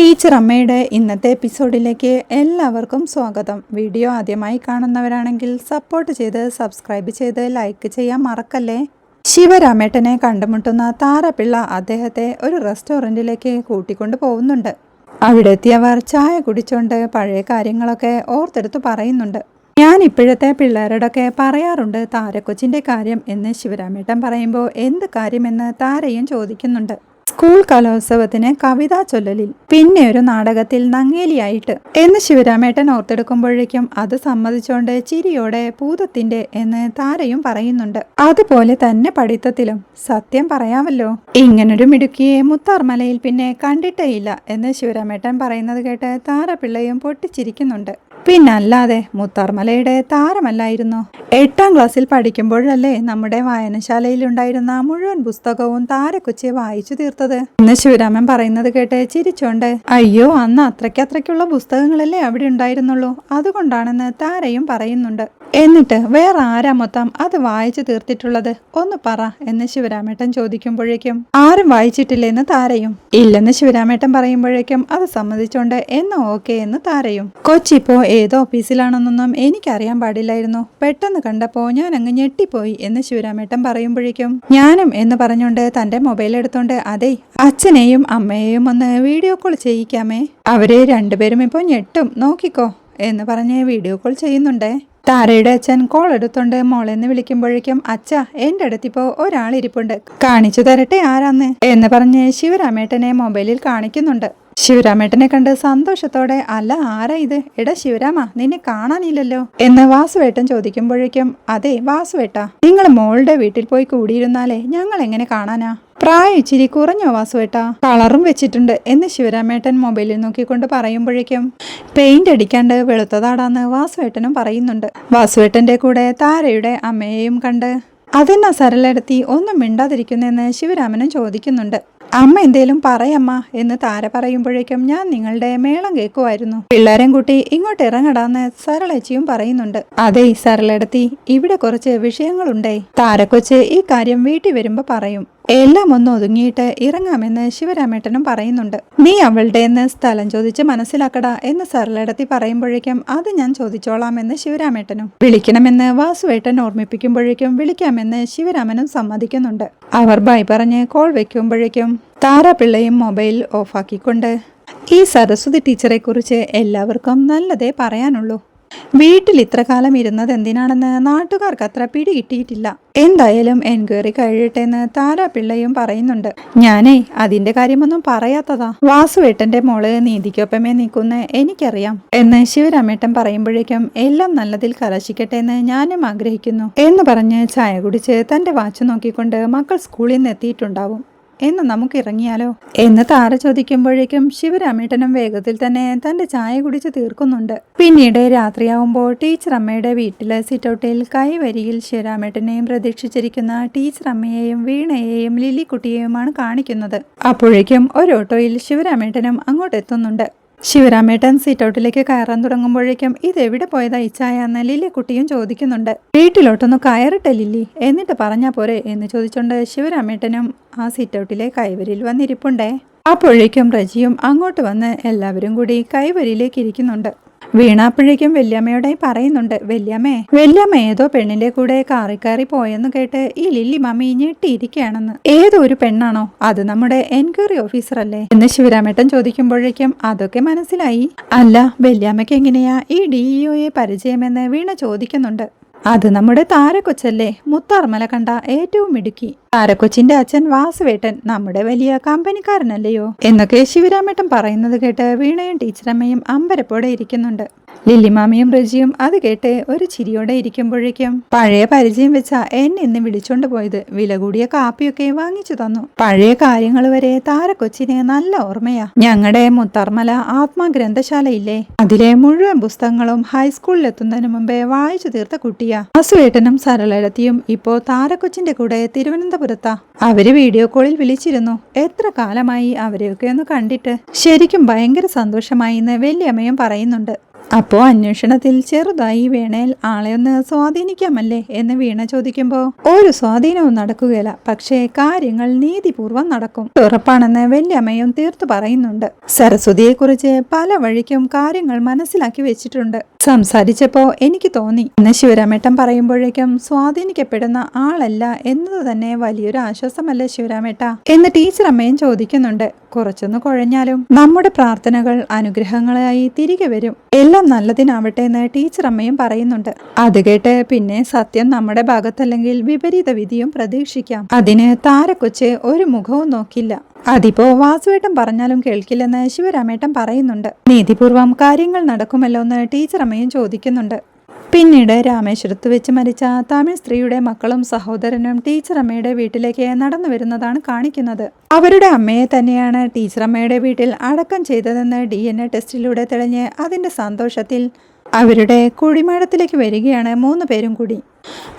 Teacher അമ്മയുടെ ഇന്നത്തെ എപ്പിസോഡിലേക്ക് എല്ലാവർക്കും സ്വാഗതം. വീഡിയോ ആദ്യമായി കാണുന്നവരാണെങ്കിൽ സപ്പോർട്ട് ചെയ്ത് സബ്സ്ക്രൈബ് ചെയ്ത് ലൈക്ക് ചെയ്യാൻ മറക്കല്ലേ? ശിവരാമേട്ടനെ കണ്ടുമുട്ടുന്ന താരപിള്ള അദ്ദേഹത്തെ ഒരു റെസ്റ്റോറന്റിലേക്ക് കൂട്ടിക്കൊണ്ടു പോകുന്നുണ്ട്. അവിടെ എത്തിയവർ ചായ കുടിച്ചുകൊണ്ട് പഴയ കാര്യങ്ങളൊക്കെ ഓർത്തെടുത്ത് പറയുന്നുണ്ട്. ഞാൻ ഇപ്പോഴത്തെ പിള്ളേരോടൊക്കെ പറയാറുണ്ട് താരക്കൊച്ചിന്റെ കാര്യം എന്ന് ശിവരാമേട്ടൻ പറയുമ്പോൾ എന്ത് കാര്യമെന്ന് താരയും ചോദിക്കുന്നുണ്ട്. സ്കൂൾ കലോത്സവത്തിന് കവിതാ ചൊല്ലലിൽ പിന്നെ ഒരു നാടകത്തിൽ നങ്ങേലിയായിട്ട്. എന്ന് ശിവരാമേട്ടൻ ഓർത്തെടുക്കുമ്പോഴേക്കും അത് സമ്മതിച്ചോണ്ട് ചിരിയോടെ ഭൂതത്തിന്റെ എന്ന് താരയും പറയുന്നുണ്ട്. അതുപോലെ തന്നെ പഠിത്തത്തിലും സത്യം പറയാമല്ലോ. ഇങ്ങനൊരു മിടുക്കിയെ മുത്താർമലയിൽ പിന്നെ കണ്ടിട്ടേയില്ല എന്ന് ശിവരാമേട്ടൻ പറയുന്നത് കേട്ട് താരപിള്ളയും പൊട്ടിച്ചിരിക്കുന്നുണ്ട്. പിന്നല്ലാതെ മുത്താർമലയുടെ താരമല്ലായിരുന്നു. എട്ടാം ക്ലാസ്സിൽ പഠിക്കുമ്പോഴല്ലേ നമ്മുടെ വായനശാലയിൽ ഉണ്ടായിരുന്ന മുഴുവൻ പുസ്തകവും താരക്കൊച്ചി വായിച്ചു തീർത്തത്. ഇന്ന് ശിവരാമൻ പറയുന്നത് കേട്ട് ചിരിച്ചോണ്ട് അയ്യോ അന്ന് അത്രയ്ക്ക് അത്രയ്ക്കുള്ള പുസ്തകങ്ങളല്ലേ അവിടെ ഉണ്ടായിരുന്നുള്ളൂ. അതുകൊണ്ടാണെന്ന് താരയും പറയുന്നുണ്ട്. എന്നിട്ട് വേറെ ആരാ മൊത്തം അത് വായിച്ചു തീർത്തിട്ടുള്ളത്? ഒന്ന് പറ. എന്ന് ശിവരാമേട്ടൻ ചോദിക്കുമ്പോഴേക്കും ആരും വായിച്ചിട്ടില്ലെന്ന് താരയും. ഇല്ലെന്ന് ശിവരാമേട്ടൻ പറയുമ്പോഴേക്കും അത് സമ്മതിച്ചോണ്ട് എന്ന് ഓക്കെ എന്ന് താരയും. കൊച്ചിപ്പോ ഏതോ ഓഫീസിലാണെന്നൊന്നും എനിക്കറിയാൻ പാടില്ലായിരുന്നു. പെട്ടെന്ന് കണ്ടപ്പോ ഞാൻ അങ്ങ് ഞെട്ടിപ്പോയി എന്ന് ശിവരാമേട്ടൻ പറയുമ്പോഴേക്കും ഞാനും എന്ന് പറഞ്ഞുകൊണ്ട് തന്റെ മൊബൈൽ എടുത്തോണ്ട് അതെ അച്ഛനെയും അമ്മയെയും ഒന്ന് വീഡിയോ കോൾ ചെയ്യിക്കാമേ. അവരെ രണ്ടുപേരും ഇപ്പോൾ ഞെട്ടും. നോക്കിക്കോ. എന്ന് പറഞ്ഞ് വീഡിയോ കോൾ ചെയ്യുന്നുണ്ടേ. താരയുടെ അച്ഛൻ കോൾ എടുത്തോണ്ട് മോളെന്ന് വിളിക്കുമ്പോഴേക്കും അച്ഛ എന്റെ അടുത്തിപ്പോ ഒരാളിരിപ്പുണ്ട്. കാണിച്ചു തരട്ടെ ആരാന്ന്? എന്ന് പറഞ്ഞ് ശിവരാമേട്ടനെ മൊബൈലിൽ കാണിക്കുന്നുണ്ട്. ശിവരാമേട്ടനെ കണ്ട് സന്തോഷത്തോടെ അല്ല ആരാ ഇത്? എടാ ശിവരാമ നിന്നെ കാണാനില്ലല്ലോ. എന്ന് വാസുവേട്ടൻ ചോദിക്കുമ്പോഴേക്കും അതെ വാസുവേട്ട നിങ്ങൾ മോളുടെ വീട്ടിൽ പോയി കൂടിയിരുന്നാലേ ഞങ്ങൾ എങ്ങനെ കാണാനാ? പ്രായം ഇച്ചിരി കുറഞ്ഞോ വാസുവേട്ടാ? കളറും വെച്ചിട്ടുണ്ട് എന്ന് ശിവരാമേട്ടൻ മൊബൈലിൽ നോക്കിക്കൊണ്ട് പറയുമ്പോഴേക്കും പെയിന്റ് അടിക്കാണ്ട് വെളുത്തതാടാന്ന് വാസുവേട്ടനും പറയുന്നുണ്ട്. വാസുവേട്ടന്റെ കൂടെ താരയുടെ അമ്മയെയും കണ്ട് അതെന്നാ സരളെടുത്തി ഒന്നും മിണ്ടാതിരിക്കുന്നെന്ന് ശിവരാമനും ചോദിക്കുന്നുണ്ട്. അമ്മ എന്തേലും പറയമ്മ എന്ന് താര പറയുമ്പോഴേക്കും ഞാൻ നിങ്ങളുടെ മേളം കേൾക്കുമായിരുന്നു പിള്ളേരെയും കുട്ടി ഇങ്ങോട്ട് ഇറങ്ങടാന്ന് സരളച്ചിയും പറയുന്നുണ്ട്. അതെ സരളടത്തി ഇവിടെ കുറച്ച് വിഷയങ്ങളുണ്ടേ. താരക്കൊച്ച് ഈ കാര്യം വീട്ടിൽ വരുമ്പോ പറയും. എല്ലാം ഒന്ന് ഒതുങ്ങിയിട്ട് ഇറങ്ങാമെന്ന് ശിവരാമേട്ടനും പറയുന്നുണ്ട്. നീ അവളുടെ എന്ന് സ്ഥലം ചോദിച്ച് മനസ്സിലാക്കടാ എന്ന് സരളടത്തി പറയുമ്പോഴേക്കും അത് ഞാൻ ചോദിച്ചോളാമെന്ന് ശിവരാമേട്ടനും. വിളിക്കണമെന്ന് വാസുവേട്ടൻ ഓർമ്മിപ്പിക്കുമ്പോഴേക്കും വിളിക്കാമെന്ന് ശിവരാമനും സമ്മതിക്കുന്നുണ്ട്. അവർ ബൈ പറഞ്ഞ് കോൾ വെക്കുമ്പോഴേക്കും താരാപിള്ളയും മൊബൈൽ ഓഫാക്കിക്കൊണ്ട് ഈ സരസ്വതി ടീച്ചറെ കുറിച്ച് എല്ലാവർക്കും നല്ലതേ പറയാനുള്ളൂ. വീട്ടിൽ ഇത്ര കാലം ഇരുന്നത് എന്തിനാണെന്ന് നാട്ടുകാർക്ക് അത്ര പിടി കിട്ടിയിട്ടില്ല. എന്തായാലും എൻക്വയറി കഴിയട്ടെ എന്ന് താരാപിള്ളയും പറയുന്നുണ്ട്. ഞാനേ അതിന്റെ കാര്യമൊന്നും പറയാത്തതാ. വാസുവേട്ടന്റെ മോൾ നീതിക്കൊപ്പമേ നിൽക്കുന്ന എനിക്കറിയാം. എന്ന് ശിവരാമേട്ടൻ പറയുമ്പോഴേക്കും എല്ലാം നല്ലതിൽ കലശിക്കട്ടെ എന്ന് ഞാനും ആഗ്രഹിക്കുന്നു. എന്ന് പറഞ്ഞ് ചായ കുടിച്ച് തന്റെ വാച്ച് നോക്കിക്കൊണ്ട് മക്കൾ സ്കൂളിൽ നിന്ന് എത്തിയിട്ടുണ്ടാവും. എന്ന് നമുക്ക് ഇറങ്ങിയാലോ എന്ന് താര ചോദിക്കുമ്പോഴേക്കും ശിവരാമേട്ടനും വേഗത്തിൽ തന്നെ തന്റെ ചായ കുടിച്ച് തീർക്കുന്നുണ്ട്. പിന്നീട് രാത്രിയാവുമ്പോൾ ടീച്ചർ അമ്മയുടെ വീട്ടിലെ സിറ്റൗട്ടിൽ കൈവരിയിൽ ശിവരാമേട്ടനെയും പ്രതീക്ഷിച്ചിരിക്കുന്ന ടീച്ചർ അമ്മയെയും വീണയെയും ലില്ലിക്കുട്ടിയെയുമാണ് കാണിക്കുന്നത്. അപ്പോഴേക്കും ഒരു ഓട്ടോയിൽ ശിവരാമേട്ടനും അങ്ങോട്ട് ശിവരാമേട്ടൻ സീറ്റൗട്ടിലേക്ക് കയറാൻ തുടങ്ങുമ്പോഴേക്കും ഇതെവിടെ പോയതാ ഇച്ചായ എന്ന് ലില്ലിക്കുട്ടിയും ചോദിക്കുന്നുണ്ട്. വീട്ടിലോട്ടൊന്ന് കയറിട്ടെ ലില്ലി. എന്നിട്ട് പറഞ്ഞാ പോരെ എന്ന് ചോദിച്ചുകൊണ്ട് ശിവരാമേട്ടനും ആ സീറ്റൗട്ടിലെ കൈവരിൽ വന്നിരിപ്പുണ്ടേ. അപ്പോഴേക്കും റജിയും അങ്ങോട്ട് വന്ന് എല്ലാവരും കൂടി കൈവരിയിലേക്ക് ഇരിക്കുന്നുണ്ട്. വീണാപ്പോഴേക്കും വല്യമ്മയോടെ പറയുന്നുണ്ട് വല്യമ്മേ വല്യമ്മ ഏതോ പെണ്ണിന്റെ കൂടെ കാറി കയറി പോയെന്ന് കേട്ട് ഈ ലില്ലി മമ്മി ഞെട്ടിയിരിക്കുകയാണെന്ന്. ഒരു പെണ്ണാണോ? അത് നമ്മുടെ എൻക്വയറി ഓഫീസർ അല്ലേ? എന്ന് ശിവരാമേട്ടൻ ചോദിക്കുമ്പോഴേക്കും അതൊക്കെ മനസ്സിലായി. അല്ല വല്യമ്മയ്ക്ക് എങ്ങനെയാ ഈ ഡിഇഒയെ പരിചയമെന്ന് വീണ ചോദിക്കുന്നുണ്ട്. അത് നമ്മുടെ താരക്കൊച്ചല്ലേ മുത്താർമല കണ്ട ഏറ്റവും മിടുക്കി. താരക്കൊച്ചിന്റെ അച്ഛൻ വാസുവേട്ടൻ നമ്മുടെ വലിയ കമ്പനിക്കാരനല്ലയോ? എന്നൊക്കെ ശിവരാമേട്ടൻ പറയുന്നത് കേട്ട് വീണയും ടീച്ചറമ്മയും അമ്പരപ്പോടെ ഇരിക്കുന്നുണ്ട്. ലില്ലിമാമിയും റജിയും അത് കേട്ട് ഒരു ചിരിയോടെ ഇരിക്കുമ്പോഴേക്കും പഴയ പരിചയം വെച്ച എന്നെ ഇന്ന് വിളിച്ചോണ്ട് പോയത് വില കൂടിയ കാപ്പിയൊക്കെ വാങ്ങിച്ചു തന്നു. പഴയ കാര്യങ്ങൾ വരെ താരക്കൊച്ചിന് നല്ല ഓർമ്മയാ. ഞങ്ങളുടെ മുത്തർമല ആത്മാ ഗ്രന്ഥശാലയില്ലേ അതിലെ മുഴുവൻ പുസ്തകങ്ങളും ഹൈസ്കൂളിൽ എത്തുന്നതിന് മുമ്പേ വായിച്ചു തീർത്ത കുട്ടിയാ. അസുവേട്ടനും സരളടത്തിയും ഇപ്പോ താരക്കൊച്ചിന്റെ കൂടെ തിരുവനന്തപുരത്താ അവർ വീഡിയോ കോളിൽ വിളിച്ചിരുന്നു. എത്ര കാലമായി അവരെയൊക്കെ ഒന്ന് കണ്ടിട്ട്? ശരിക്കും ഭയങ്കര സന്തോഷമായി എന്ന് വല്യമ്മയും പറയുന്നുണ്ട്. അപ്പോ അന്വേഷണത്തിൽ ചെറുതായി വീണയിൽ ആളെ ഒന്ന് സ്വാധീനിക്കാമല്ലേ എന്ന് വീണ ചോദിക്കുമ്പോ ഒരു സ്വാധീനവും നടക്കുകയില്ല. പക്ഷേ കാര്യങ്ങൾ നീതിപൂർവം നടക്കും. ഉറപ്പാണെന്ന് വല്യമ്മയും തീർത്തു പറയുന്നുണ്ട്. സരസ്വതിയെ കുറിച്ച് പല വഴിക്കും കാര്യങ്ങൾ മനസ്സിലാക്കി വെച്ചിട്ടുണ്ട്. സംസാരിച്ചപ്പോ എനിക്ക് തോന്നി. എന്ന് ശിവരാമേട്ടൻ പറയുമ്പോഴേക്കും സ്വാധീനിക്കപ്പെടുന്ന ആളല്ല എന്നത് തന്നെ വലിയൊരു ആശ്വാസമല്ലേ ശിവരാമേട്ട? എന്ന് ടീച്ചർ അമ്മയും ചോദിക്കുന്നുണ്ട്. കുറച്ചൊന്ന് കുഴഞ്ഞാലും നമ്മുടെ പ്രാർത്ഥനകൾ അനുഗ്രഹങ്ങളായി തിരികെ വരും. എല്ലാം നല്ലതിനാവട്ടെ എന്ന് ടീച്ചർ അമ്മയും പറയുന്നുണ്ട്. അത് കേട്ട് പിന്നെ സത്യം നമ്മുടെ ഭാഗത്തല്ലെങ്കിൽ വിപരീത വിധിയും പ്രതീക്ഷിക്കാം. അതിന് താരക്കൊച്ച് ഒരു മുഖവും നോക്കില്ല. അതിപ്പോ വാസുവേട്ടൻ പറഞ്ഞാലും കേൾക്കില്ലെന്ന് ശിവരാമേട്ടൻ പറയുന്നുണ്ട്. നീതിപൂർവം കാര്യങ്ങൾ നടക്കുമല്ലോ എന്ന് ടീച്ചർ അമ്മയും ചോദിക്കുന്നുണ്ട്. പിന്നീട് രാമേശ്വരത്ത് വെച്ച് മരിച്ച തമിഴ് സ്ത്രീയുടെ മക്കളും സഹോദരനും ടീച്ചർ അമ്മയുടെ വീട്ടിലേക്ക് നടന്നു വരുന്നതാണ് കാണിക്കുന്നത്. അവരുടെ അമ്മയെ തന്നെയാണ് ടീച്ചർ അമ്മയുടെ വീട്ടിൽ അടക്കം ചെയ്തതെന്ന് ഡി ടെസ്റ്റിലൂടെ തെളിഞ്ഞ് അതിന്റെ സന്തോഷത്തിൽ അവരുടെ കുഴിമാടത്തിലേക്ക് വരികയാണ് മൂന്ന് പേരും കൂടി.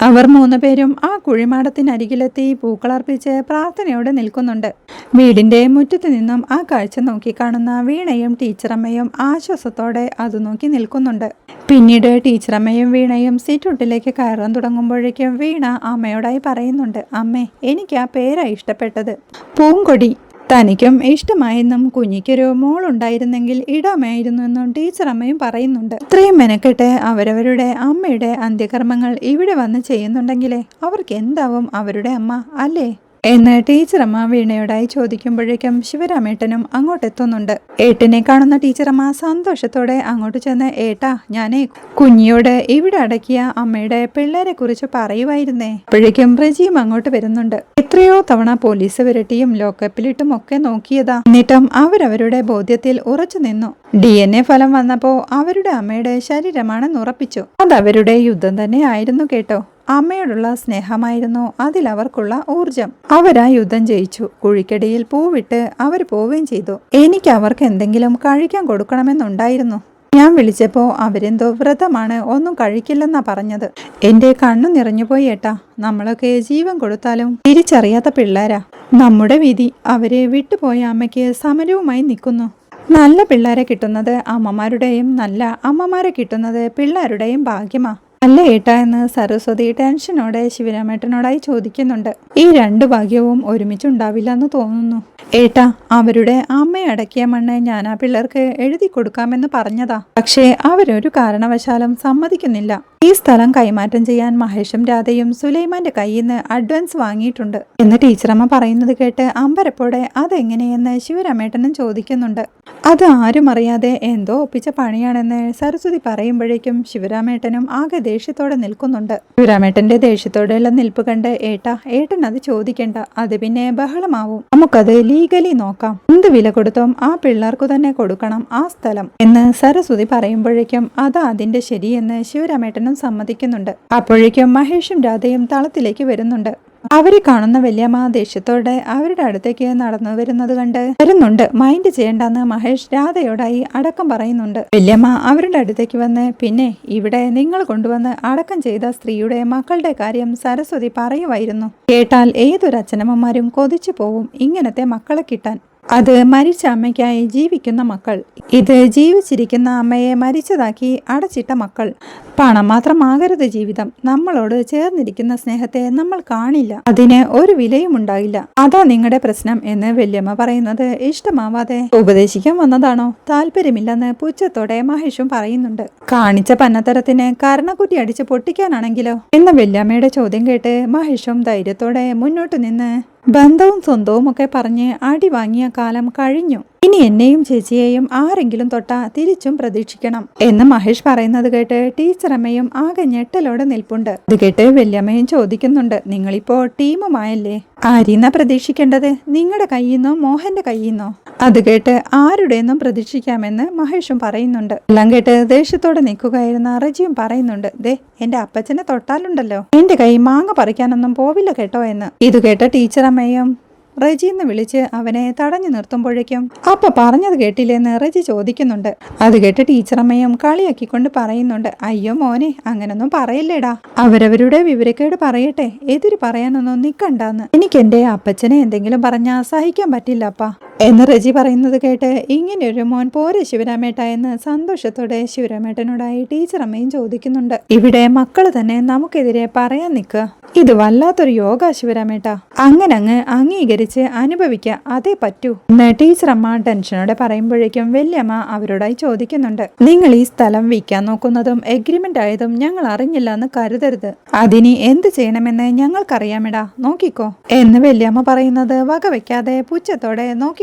അവർ മൂന്ന് പേരും ആ കുഴിമാടത്തിനരികിലെത്തി പൂക്കളർപ്പിച്ച് പ്രാർത്ഥനയോടെ നിൽക്കുന്നുണ്ട്. വീടിന്റെ മുറ്റത്ത് നിന്നും ആ കാഴ്ച നോക്കി കാണുന്ന വീണയും ടീച്ചറമ്മയും ആശ്വാസത്തോടെ അത് നോക്കി നിൽക്കുന്നുണ്ട്. പിന്നീട് ടീച്ചറമ്മയും വീണയും സീറ്റുട്ടിലേക്ക് കയറാൻ തുടങ്ങുമ്പോഴേക്കും വീണ അമ്മയോടായി പറയുന്നുണ്ട് അമ്മേ എനിക്ക് ആ പേരാണ് ഇഷ്ടപ്പെട്ടത്. പൂങ്കൊടി. തനിക്കും ഇഷ്ടമായെന്നും കുഞ്ഞിക്കൊരു മോളുണ്ടായിരുന്നെങ്കിൽ ഇടാമായിരുന്നു എന്നും ടീച്ചർ അമ്മയും പറയുന്നുണ്ട്. ഇത്രയും മെനക്കെട്ട് അവരവരുടെ അമ്മയുടെ അന്ത്യകർമ്മങ്ങൾ ഇവിടെ വന്ന് ചെയ്യുന്നുണ്ടെങ്കിലേ അവർക്ക് എന്താവും അവരുടെ അമ്മ? അല്ലേ? എന്ന് ടീച്ചറമ്മ വീണയോടായി ചോദിക്കുമ്പോഴേക്കും ശിവരാമേട്ടനും അങ്ങോട്ടെത്തുന്നുണ്ട്. ഏട്ടനെ കാണുന്ന ടീച്ചറമ്മ സന്തോഷത്തോടെ അങ്ങോട്ട് ചെന്ന് ഏട്ടാ ഞാനേ കുഞ്ഞിയോട് ഇവിടെ അടക്കിയ അമ്മയുടെ പിള്ളേരെ കുറിച്ച് പറയുമായിരുന്നേ അപ്പോഴേക്കും റജിയും അങ്ങോട്ട് വരുന്നുണ്ട്. എത്രയോ തവണ പോലീസ് വിരട്ടിയും ലോക്കപ്പിലിട്ടും ഒക്കെ നോക്കിയതാ. എന്നിട്ടും അവരവരുടെ ബോധ്യത്തിൽ ഉറച്ചു നിന്നു. ഡി എൻ എ ഫലം വന്നപ്പോ അവരുടെ അമ്മയുടെ ശരീരമാണെന്ന് ഉറപ്പിച്ചു. അതവരുടെ യുദ്ധം തന്നെ ആയിരുന്നു കേട്ടോ. അമ്മയോടുള്ള സ്നേഹമായിരുന്നു. അതിലവർക്കുള്ള ഊർജം അവരാ യുദ്ധം ജയിച്ചു. കുഴിക്കടിയിൽ പൂവിട്ട് അവർ പോവുകയും ചെയ്തു. എനിക്ക് അവർക്ക് എന്തെങ്കിലും കഴിക്കാൻ കൊടുക്കണമെന്നുണ്ടായിരുന്നു. ഞാൻ വിളിച്ചപ്പോ അവരെന്തോ വ്രതമാണ് ഒന്നും കഴിക്കില്ലെന്നാ പറഞ്ഞത്. എന്റെ കണ്ണു നിറഞ്ഞുപോയി ഏട്ടാ. നമ്മളൊക്കെ ജീവൻ കൊടുത്താലും തിരിച്ചറിയാത്ത പിള്ളേരാ. നമ്മുടെ വിധി അവരെ വിട്ടുപോയ അമ്മയ്ക്ക് സമരവുമായി നിൽക്കുന്നു. നല്ല പിള്ളേരെ കിട്ടുന്നത് അമ്മമാരുടെയും നല്ല അമ്മമാരെ കിട്ടുന്നത് പിള്ളേരുടെയും ഭാഗ്യമാ. അല്ല ഏട്ടാ എന്ന് സരസ്വതി ടെൻഷനോടെ ശിവരാമേട്ടനോടായി ചോദിക്കുന്നുണ്ട്. ഈ രണ്ട് ഭാഗ്യവും ഒരുമിച്ചുണ്ടാവില്ല എന്ന് തോന്നുന്നു. ഏട്ടാ അവരുടെ അമ്മയടക്കിയ മണ്ണ് ഞാൻ ആ പിള്ളേർക്ക് എഴുതി കൊടുക്കാമെന്ന് പറഞ്ഞതാ. പക്ഷേ അവരൊരു കാരണവശാലും സമ്മതിക്കുന്നില്ല. ഈ സ്ഥലം കൈമാറ്റം ചെയ്യാൻ മഹേഷും രാധയും സുലൈമാന്റെ കയ്യിൽ നിന്ന് അഡ്വാൻസ് വാങ്ങിയിട്ടുണ്ട്. എന്ന് ടീച്ചറമ്മ പറയുന്നത് കേട്ട് അമ്പരപ്പോടെ അതെങ്ങനെയെന്ന് ശിവരമേട്ടനും ചോദിക്കുന്നുണ്ട്. അത് ആരും അറിയാതെ എന്തോ ഒപ്പിച്ച പണിയാണെന്ന് സരസ്വതി പറയുമ്പോഴേക്കും ശിവരാമേട്ടനും ആകെ ദേഷ്യത്തോടെ നിൽക്കുന്നുണ്ട്. ശിവരാമേട്ടന്റെ ദേഷ്യത്തോടെയുള്ള നിൽപ്പ് കണ്ട് ഏട്ടാ ഏട്ടൻ അത് ചോദിക്കണ്ട. അത് പിന്നെ ബഹളമാവും. നമുക്കത് ലീഗലി നോക്കാം. എന്ത് വില കൊടുത്തും ആ പിള്ളേർക്കു തന്നെ കൊടുക്കണം ആ സ്ഥലം എന്ന് സരസ്വതി പറയുമ്പോഴേക്കും അത് അതിന്റെ ശരിയെന്ന് ശിവരാമേട്ടനും സമ്മതിക്കുന്നുണ്ട്. അപ്പോഴേക്കും മഹേഷും രാധയും തളത്തിലേക്ക് വരുന്നുണ്ട്. അവരെ കാണുന്ന വല്യമ്മ ദേഷ്യത്തോടെ അവരുടെ അടുത്തേക്ക് നടന്നു വരുന്നത് കണ്ട് വരുന്നുണ്ട്. മൈൻഡ് ചെയ്യണ്ടെന്ന് മഹേഷ് രാധയോടായി അടക്കം പറയുന്നുണ്ട്. വല്യമ്മ അവരുടെ അടുത്തേക്ക് വന്ന് പിന്നെ ഇവിടെ നിങ്ങൾ കൊണ്ടുവന്ന് അടക്കം ചെയ്ത സ്ത്രീയുടെ മക്കളുടെ കാര്യം സരസ്വതി പറയുമായിരുന്നു. കേട്ടാൽ ഏതൊരു അച്ഛനമ്മമാരും കൊതിച്ചു പോവും. ഇങ്ങനത്തെ മക്കളെ കിട്ടാൻ അത് മരിച്ച അമ്മയ്ക്കായി ജീവിക്കുന്ന മക്കൾ. ഇത് ജീവിച്ചിരിക്കുന്ന അമ്മയെ മരിച്ചതാക്കി അടച്ചിട്ട മക്കൾ. പണം മാത്രമാകരുത് ജീവിതം. നമ്മളോട് ചേർന്നിരിക്കുന്ന സ്നേഹത്തെ നമ്മൾ കാണില്ല. അതിന് ഒരു വിലയും ഉണ്ടാകില്ല അതാ നിങ്ങളുടെ പ്രശ്നം എന്ന് വല്യമ്മ പറയുന്നത് ഇഷ്ടമാവാതെ. ഉപദേശിക്കാൻ വന്നതാണോ? താല്പര്യമില്ലെന്ന് പുച്ഛത്തോടെ മഹേഷും പറയുന്നുണ്ട്. കാണിച്ച പന്നത്തരത്തിന് കരണക്കുറ്റി അടിച്ച് പൊട്ടിക്കാനാണെങ്കിലോ? എന്ന വല്യമ്മയുടെ ചോദ്യം കേട്ട് മഹേഷും ധൈര്യത്തോടെ മുന്നോട്ട് നിന്ന് ബന്ധവും സ്വന്തവും ഒക്കെ പറഞ്ഞ് അടി വാങ്ങിയ കാലം കഴിഞ്ഞു. ഇനി എന്നെയും ചേച്ചിയെയും ആരെങ്കിലും തൊട്ടാ തിരിച്ചും പ്രതീക്ഷിക്കണം എന്ന് മഹേഷ് പറയുന്നത് കേട്ട് ടീച്ചർ അമ്മയും ആകെ ഞെട്ടലോടെ നിൽപ്പുണ്ട്. ഇത് കേട്ട് വല്യമ്മയും ചോദിക്കുന്നുണ്ട് നിങ്ങളിപ്പോ ടീമുമായല്ലേ? ആരീന്നാ പ്രതീക്ഷിക്കേണ്ടത്? നിങ്ങളുടെ കയ്യിൽ നിന്നോ മോഹന്റെ കയ്യിൽ നിന്നോ അത് കേട്ട് ആരുടെയെന്നും പ്രതീക്ഷിക്കാമെന്ന് മഹേഷും പറയുന്നുണ്ട്. എല്ലാം കേട്ട് ദേഷ്യത്തോടെ നിൽക്കുകയായിരുന്ന റജിയും പറയുന്നുണ്ട് ദേ എന്റെ അപ്പച്ചനെ തൊട്ടാലുണ്ടല്ലോ. എന്റെ കൈ മാങ്ങ പറിക്കാനൊന്നും പോവില്ല കേട്ടോ എന്ന്. ഇത് കേട്ട ടീച്ചറമ്മയും റജി എന്ന് വിളിച്ച് അവനെ തടഞ്ഞു നിർത്തുമ്പോഴേക്കും അപ്പ പറഞ്ഞത് കേട്ടില്ലെന്ന് റജി ചോദിക്കുന്നുണ്ട്. അത് കേട്ട് ടീച്ചറമ്മയും കളിയാക്കിക്കൊണ്ട് പറയുന്നുണ്ട് അയ്യോ മോനെ അങ്ങനൊന്നും പറയില്ലേടാ. അവരവരുടെ വിവരക്കേട് പറയട്ടെ. എതിര് പറയാനൊന്നും നിക്കണ്ടെന്ന്. എനിക്ക് എന്റെ അപ്പച്ചനെ എന്തെങ്കിലും പറഞ്ഞാ സഹിക്കാൻ പറ്റില്ല അപ്പ. എന്ന് റജി പറയുന്നത് കേട്ട് ഇങ്ങനെയൊരു മോൻ പോരെ ശിവരാമേട്ട എന്ന് സന്തോഷത്തോടെ ശിവരാമേട്ടനോടായി ടീച്ചർ അമ്മയും ചോദിക്കുന്നുണ്ട്. ഇവിടെ മക്കൾ തന്നെ നമുക്കെതിരെ പറയാൻ നിൽക്കുക ഇത് വല്ലാത്തൊരു യോഗ ശിവരാമേട്ട. അങ്ങനെ അങ്ങ് അംഗീകരിച്ച് അനുഭവിക്കുക അതേ പറ്റൂ എന്ന് ടീച്ചർ അമ്മ ടെൻഷനോടെ പറയുമ്പോഴേക്കും വല്യമ്മ അവരോടായി ചോദിക്കുന്നുണ്ട്. നിങ്ങൾ ഈ സ്ഥലം വിൽക്കാൻ നോക്കുന്നതും എഗ്രിമെന്റ് ആയതും ഞങ്ങൾ അറിഞ്ഞില്ല എന്ന് കരുതരുത്. അതിനി എന്ത് ചെയ്യണമെന്ന് ഞങ്ങൾക്കറിയാമെടാ. നോക്കിക്കോ. എന്ന് വല്യമ്മ പറയുന്നത് വകവെക്കാതെ പുച്ഛത്തോടെ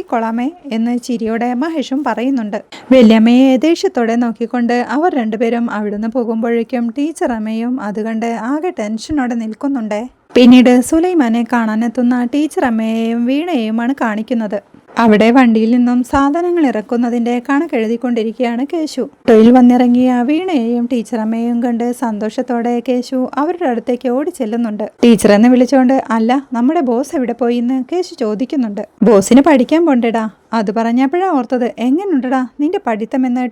നോക്കിക്കോളാമേ എന്ന് ചിരിയോടെ മഹേഷും പറയുന്നുണ്ട്. വല്യമ്മയെ ദേഷ്യത്തോടെ നോക്കിക്കൊണ്ട് അവർ രണ്ടുപേരും അവിടുന്ന് പോകുമ്പോഴേക്കും ടീച്ചർ അമ്മയും അത് കണ്ട് ആകെ ടെൻഷനോടെ നിൽക്കുന്നുണ്ട്. പിന്നീട് സുലൈമാനെ കാണാനെത്തുന്ന ടീച്ചർ അമ്മയെയും വീണയെയുമാണ് കാണിക്കുന്നത്. അവിടെ വണ്ടിയിൽ നിന്നും സാധനങ്ങൾ ഇറക്കുന്നതിന്റെ കണക്കെഴുതിക്കൊണ്ടിരിക്കുകയാണ് കേശു. തൊഴിൽ വന്നിറങ്ങിയ വീണയെയും ടീച്ചറമ്മയെയും കണ്ട് സന്തോഷത്തോടെ കേശു അവരുടെ അടുത്തേക്ക് ഓടി ചെല്ലുന്നുണ്ട്. ടീച്ചർ എന്ന് വിളിച്ചുകൊണ്ട് അല്ല നമ്മുടെ ബോസ് എവിടെ പോയി? എന്ന് കേശു ചോദിക്കുന്നുണ്ട്. ബോസിന് പഠിക്കാൻ പോണ്ടേടാ. അത് പറഞ്ഞപ്പോഴാ ഓർത്തത് എങ്ങനുണ്ടടാ നിന്റെ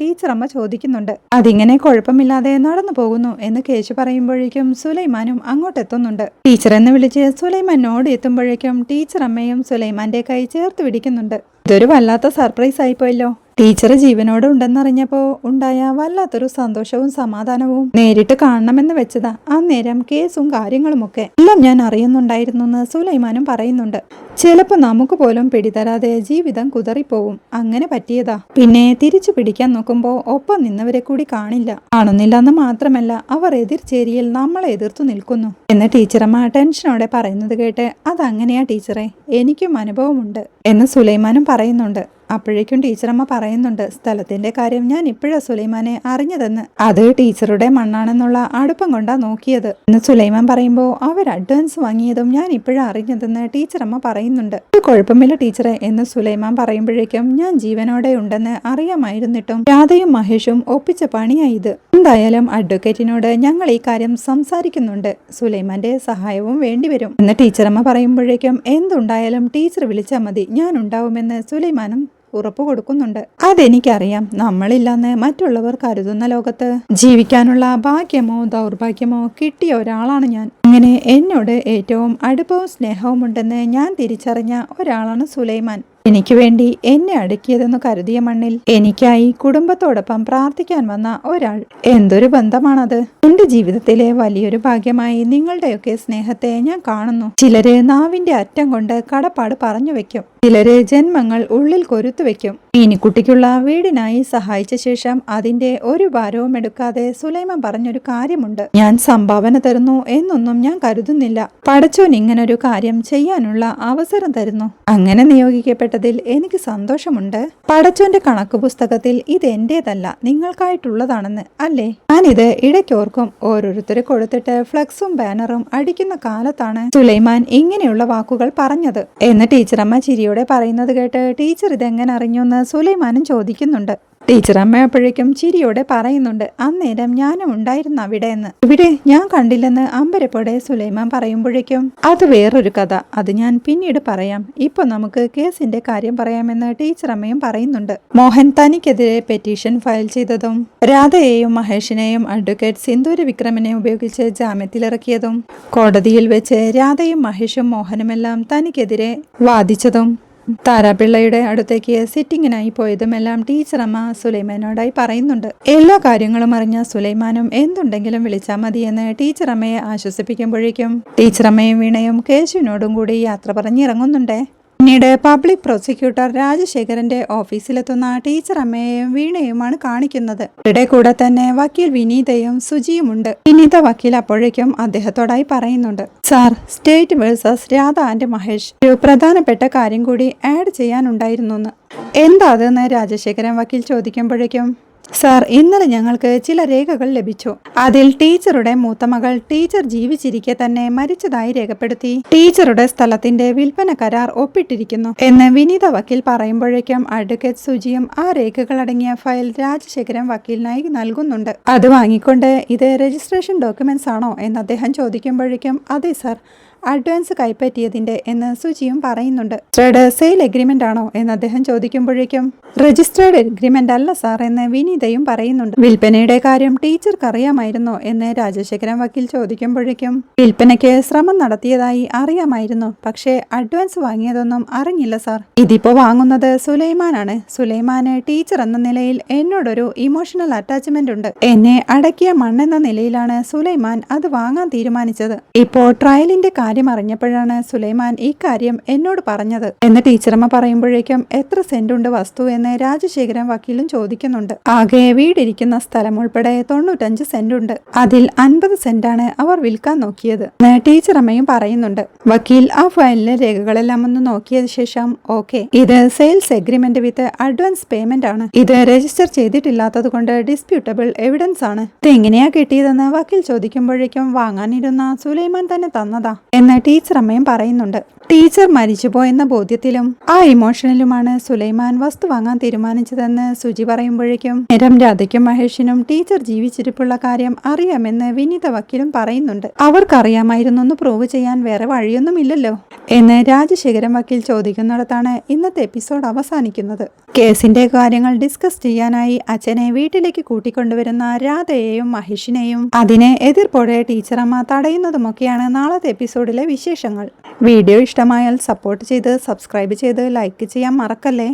ടീച്ചർ അമ്മ ചോദിക്കുന്നുണ്ട്. അതിങ്ങനെ കുഴപ്പമില്ലാതെ നടന്നു പോകുന്നു എന്ന് കേശു പറയുമ്പോഴേക്കും സുലൈമാനും അങ്ങോട്ടെത്തുന്നുണ്ട്. ടീച്ചർ എന്ന് വിളിച്ച് സുലൈമാനോട് എത്തുമ്പോഴേക്കും ടീച്ചർ അമ്മയും സുലൈമാന്റെ കൈ ചേർത്ത് പിടിക്കുന്നുണ്ട്. ഇതൊരു വല്ലാത്ത സർപ്രൈസ് ആയിപ്പോയല്ലോ ടീച്ചർ ജീവനോടെ ഉണ്ടെന്നറിഞ്ഞപ്പോ ഉണ്ടായ വല്ലാത്തൊരു സന്തോഷവും സമാധാനവും നേരിട്ട് കാണണമെന്ന് വെച്ചതാ. ആ നേരം കേസും കാര്യങ്ങളും ഒക്കെ എല്ലാം ഞാൻ അറിയുന്നുണ്ടായിരുന്നു എന്ന് സുലൈമാനും പറയുന്നുണ്ട്. ചിലപ്പോ നമുക്ക് പോലും പിടിതരാതെ ജീവിതം കുതറിപ്പോവും. അങ്ങനെ പറ്റിയതാ. പിന്നെ തിരിച്ചു പിടിക്കാൻ നോക്കുമ്പോ ഒപ്പം നിന്നവരെ കൂടി കാണില്ല. കാണുന്നില്ല എന്ന് മാത്രമല്ല അവർ എതിർചേരിയിൽ നമ്മളെ എതിർത്തു നിൽക്കുന്നു. എന്ന് ടീച്ചറമ്മ ടെൻഷനോടെ പറയുന്നത് കേട്ട് അതങ്ങനെയാ ടീച്ചറെ എനിക്കും അനുഭവമുണ്ട് എന്ന് സുലൈമാനും പറയുന്നുണ്ട്. അപ്പോഴേക്കും ടീച്ചറമ്മ പറയുന്നുണ്ട് സ്ഥലത്തിന്റെ കാര്യം ഞാൻ ഇപ്പോഴാ സുലൈമാനെ അറിഞ്ഞതെന്ന്. അത് ടീച്ചറുടെ മണ്ണാണെന്നുള്ള അടുപ്പം കൊണ്ടാ നോക്കിയത്. എന്ന് സുലൈമാൻ പറയുമ്പോൾ അവർ അഡ്വാൻസ് വാങ്ങിയതും ഞാൻ ഇപ്പോഴാ അറിഞ്ഞതെന്ന് ടീച്ചറമ്മ പറയുന്നുണ്ട്. "ഇത് കുഴപ്പമില്ല ടീച്ചറെ എന്ന് സുലൈമാൻ പറയുമ്പോഴേക്കും ഞാൻ ജീവനോടെ ഉണ്ടെന്ന് അറിയാമായിരുന്നിട്ടും രാധയും മഹേഷും ഒപ്പിച്ച പണിയായി എന്തായാലും അഡ്വക്കേറ്റിനോട് ഞങ്ങൾ ഈ കാര്യം സംസാരിക്കുന്നുണ്ട്. സുലൈമാന്റെ സഹായവും വേണ്ടിവരും എന്ന് ടീച്ചറമ്മ പറയുമ്പോഴേക്കും എന്തുണ്ടായാലും ടീച്ചർ വിളിച്ചാൽ മതി. ഞാൻ ഉണ്ടാവുമെന്ന് സുലൈമാനും ഉറപ്പു കൊടുക്കുന്നുണ്ട്. അതെനിക്കറിയാം. നമ്മളില്ലെന്ന് മറ്റുള്ളവർ കരുതുന്ന ലോകത്ത് ജീവിക്കാനുള്ള ഭാഗ്യമോ ദൗർഭാഗ്യമോ കിട്ടിയ ഒരാളാണ് ഞാൻ. അങ്ങനെ എന്നോട് ഏറ്റവും അടുപ്പവും സ്നേഹവും ഉണ്ടെന്ന് ഞാൻ തിരിച്ചറിഞ്ഞ ഒരാളാണ് സുലൈമാൻ. എനിക്ക് വേണ്ടി എന്നെ അടുക്കിയതെന്ന് കരുതിയ മണ്ണിൽ എനിക്കായി കുടുംബത്തോടൊപ്പം പ്രാർത്ഥിക്കാൻ വന്ന ഒരാൾ. എന്തൊരു ബന്ധമാണത്. എന്റെ ജീവിതത്തിലെ വലിയൊരു ഭാഗ്യമായി നിങ്ങളുടെയൊക്കെ സ്നേഹത്തെ ഞാൻ കാണുന്നു. ചിലര് നാവിന്റെ അറ്റം കൊണ്ട് കടപ്പാട് പറഞ്ഞു വെക്കും. ചിലര് ജന്മങ്ങൾ ഉള്ളിൽ കൊരുത്തു വെക്കും. മീനിക്കുട്ടിക്കുള്ള വീടിനായി സഹായിച്ച ശേഷം അതിന്റെ ഒരു ഭാരവും എടുക്കാതെ സുലൈമ പറഞ്ഞൊരു കാര്യമുണ്ട്. ഞാൻ സംഭാവന തരുന്നു എന്നൊന്നും ഞാൻ കരുതുന്നില്ല. പടച്ചോൻ ഇങ്ങനൊരു കാര്യം ചെയ്യാനുള്ള അവസരം തരുന്നു. അങ്ങനെ നിയോഗിക്കപ്പെട്ടതിൽ എനിക്ക് സന്തോഷമുണ്ട്. പടച്ചോന്റെ കണക്ക് പുസ്തകത്തിൽ ഇത് എന്റേതല്ല നിങ്ങൾക്കായിട്ടുള്ളതാണെന്ന് അല്ലേ? ഞാനിത് ഇടയ്ക്കോർക്കും ഓരോരുത്തരെ കൊടുത്തിട്ട് ഫ്ലക്സും ബാനറും അടിക്കുന്ന കാലത്താണ് സുലൈമാൻ ഇങ്ങനെയുള്ള വാക്കുകൾ പറഞ്ഞത്. എന്ന് ടീച്ചറമ്മ ചിരിയോടെ പറയുന്നത് കേട്ട് ടീച്ചർ ഇതെങ്ങനെ അറിഞ്ഞു എന്ന് സുലൈമാനും ചോദിക്കുന്നുണ്ട്. ടീച്ചർ അമ്മ അപ്പോഴേക്കും ചിരിയോടെ പറയുന്നുണ്ട് അന്നേരം ഞാനും ഉണ്ടായിരുന്നു അവിടെ എന്ന് ഇവിടെ ഞാൻ കണ്ടില്ലെന്ന് അമ്പരപ്പോടെ സുലൈമാൻ പറയുമ്പോഴേക്കും അത് വേറൊരു കഥ അത് ഞാൻ പിന്നീട് പറയാം. ഇപ്പൊ നമുക്ക് കേസിന്റെ കാര്യം പറയാമെന്ന് ടീച്ചർ അമ്മയും പറയുന്നുണ്ട്. മോഹൻ തനിക്കെതിരെ പെറ്റീഷൻ ഫയൽ ചെയ്തതും രാധയെയും മഹേഷിനെയും അഡ്വക്കേറ്റ് സിന്ദൂര വിക്രമനെ ഉപയോഗിച്ച് ജാമ്യത്തിലിറക്കിയതും കോടതിയിൽ വെച്ച് രാധയും മഹേഷും മോഹനുമെല്ലാം തനിക്കെതിരെ വാദിച്ചതും താരാപിള്ളയുടെ അടുത്തേക്ക് സിറ്റിങ്ങിനായി പോയതുമെല്ലാം ടീച്ചറമ്മ സുലൈമാനോടായി പറയുന്നുണ്ട്. എല്ലാ കാര്യങ്ങളും അറിഞ്ഞ സുലൈമാനും എന്തുണ്ടെങ്കിലും വിളിച്ചാൽ മതിയെന്ന് ടീച്ചറമ്മയെ ആശ്വസിപ്പിക്കുമ്പോഴേക്കും ടീച്ചറമ്മയും വീണയും കേശുവിനോടും കൂടി യാത്ര പറഞ്ഞിറങ്ങുന്നുണ്ടേ. പിന്നീട് പബ്ലിക് പ്രോസിക്യൂട്ടർ രാജശേഖരന്റെ ഓഫീസിലെത്തുന്ന ടീച്ചർ അമ്മയെയും വീണയുമാണ് കാണിക്കുന്നത്. ഇവിടെ കൂടെ തന്നെ വക്കീൽ വിനീതയും സുജിയുമുണ്ട്. വിനീത വക്കീൽ അപ്പോഴേക്കും അദ്ദേഹത്തോടായി പറയുന്നുണ്ട്. Sir state versus Radha and Mahesh ഒരു പ്രധാനപ്പെട്ട കാര്യം കൂടി ആഡ് ചെയ്യാനുണ്ടായിരുന്നു എന്താ അതെന്ന് രാജശേഖരൻ വക്കീൽ ചോദിക്കുമ്പോഴേക്കും സാർ ഇന്നലെ ഞങ്ങൾക്ക് ചില രേഖകൾ ലഭിച്ചു. അതിൽ ടീച്ചറുടെ മൂത്ത മകൾ ടീച്ചർ ജീവിച്ചിരിക്കെ തന്നെ മരിച്ചതായി രേഖപ്പെടുത്തി. ടീച്ചറുടെ സ്ഥലത്തിന്റെ വിൽപ്പന കരാർ ഒപ്പിട്ടിരിക്കുന്നു എന്ന് വിനീത വക്കീൽ പറയുമ്പോഴേക്കും അഡ്വക്കേറ്റ് സുജിയും ആ രേഖകൾ അടങ്ങിയ ഫയൽ രാജശേഖരൻ വക്കീലിനായി നൽകുന്നുണ്ട്. അത് വാങ്ങിക്കൊണ്ട് ഇത് രജിസ്ട്രേഷൻ ഡോക്യുമെന്റ്സ് ആണോ എന്ന് അദ്ദേഹം ചോദിക്കുമ്പോഴേക്കും അതെ സാർ. അഡ്വാൻസ് കൈപ്പറ്റിയതിന്റെ എന്ന് സുജിയും പറയുന്നുണ്ട്. ട്രേഡ് സെയിൽ അഗ്രിമെന്റ് ആണോ എന്ന് അദ്ദേഹം ചോദിക്കുമ്പോഴേക്കും രജിസ്റ്റേർഡ് അഗ്രിമെന്റ് അല്ല സാർ എന്ന് വിനീതയും പറയുന്നുണ്ട്. വിൽപ്പനയുടെ കാര്യം ടീച്ചർക്ക് അറിയാമായിരുന്നോ എന്ന് രാജശേഖരൻ വക്കീൽ ചോദിക്കുമ്പോഴേക്കും വിൽപ്പനയ്ക്ക് ശ്രമം നടത്തിയതായി അറിയാമായിരുന്നു പക്ഷേ അഡ്വാൻസ് വാങ്ങിയതൊന്നും അറിഞ്ഞില്ല സാർ. ഇതിപ്പോ വാങ്ങുന്നത് സുലൈമാനാണ്. സുലൈമാന് ടീച്ചർ എന്ന നിലയിൽ എന്നോടൊരു ഇമോഷണൽ അറ്റാച്ച്മെന്റ് ഉണ്ട്. എന്നെ അടക്കിയ മണ്ണെന്ന നിലയിലാണ് സുലൈമാൻ അത് വാങ്ങാൻ തീരുമാനിച്ചത്. ഇപ്പോ ട്രയലിന്റെ കാര്യം അറിഞ്ഞപ്പോഴാണ് സുലൈമാൻ ഈ കാര്യം എന്നോട് പറഞ്ഞത്. എന്ന് ടീച്ചറമ്മ പറയുമ്പോഴേക്കും എത്ര സെന്റ് ഉണ്ട് വസ്തു എന്ന് രാജശേഖരൻ വക്കീലും ചോദിക്കുന്നുണ്ട്. ആകെ വീടിരിക്കുന്ന സ്ഥലം ഉൾപ്പെടെ തൊണ്ണൂറ്റഞ്ച് സെന്റ് ഉണ്ട്. അതിൽ അൻപത് സെന്റാണ് അവർ വിൽക്കാൻ നോക്കിയത് ടീച്ചറമ്മയും പറയുന്നുണ്ട്. വക്കീൽ ആ ഫയലിലെ രേഖകളെല്ലാം ഒന്ന് നോക്കിയ ശേഷം ഓക്കെ ഇത് sales agreement with advance payment ആണ്. ഇത് രജിസ്റ്റർ ചെയ്തിട്ടില്ലാത്തത് കൊണ്ട് ഡിസ്പ്യൂട്ടബിൾ എവിഡൻസ് ആണ്. ഇത് എങ്ങനെയാ കിട്ടിയതെന്ന് വക്കീൽ ചോദിക്കുമ്പോഴേക്കും വാങ്ങാനിരുന്ന സുലൈമാൻ തന്നെ തന്നതാ. എന്ന് ടീച്ചർ അമ്മയും പറയുന്നുണ്ട്. ടീച്ചർ മരിച്ചുപോയെന്ന ബോധ്യത്തിലും ആ ഇമോഷനിലുമാണ് സുലൈമാൻ വസ്തു വാങ്ങാൻ തീരുമാനിച്ചതെന്ന് സുജി പറയുമ്പോഴേക്കും നേരം രാധയ്ക്കും മഹേഷിനും ടീച്ചർ ജീവിച്ചിരിപ്പുള്ള കാര്യം അറിയാമെന്ന് വിനീത വക്കീലും പറയുന്നുണ്ട്. അവർക്കറിയാമായിരുന്നു എന്ന് പ്രൂവ് ചെയ്യാൻ വേറെ വഴിയൊന്നുമില്ലല്ലോ എന്ന് രാജശേഖരൻ വക്കീൽ ചോദിക്കുന്നിടത്താണ് ഇന്നത്തെ എപ്പിസോഡ് അവസാനിക്കുന്നത്. കേസിന്റെ കാര്യങ്ങൾ ഡിസ്കസ് ചെയ്യാനായി അച്ഛനെ വീട്ടിലേക്ക് കൂട്ടിക്കൊണ്ടുവരുന്ന രാധയെയും മഹേഷിനെയും അതിനെ എതിർപ്പോടെ ടീച്ചറമ്മ തടയുന്നതുമൊക്കെയാണ് നാളത്തെ എപ്പിസോഡിലെ വിശേഷങ്ങൾ. വീഡിയോ ഇഷ്ടമായാൽ സപ്പോർട്ട് ചെയ്ത് സബ്സ്ക്രൈബ് ചെയ്ത് ലൈക്ക് ചെയ്യാൻ മറക്കല്ലേ?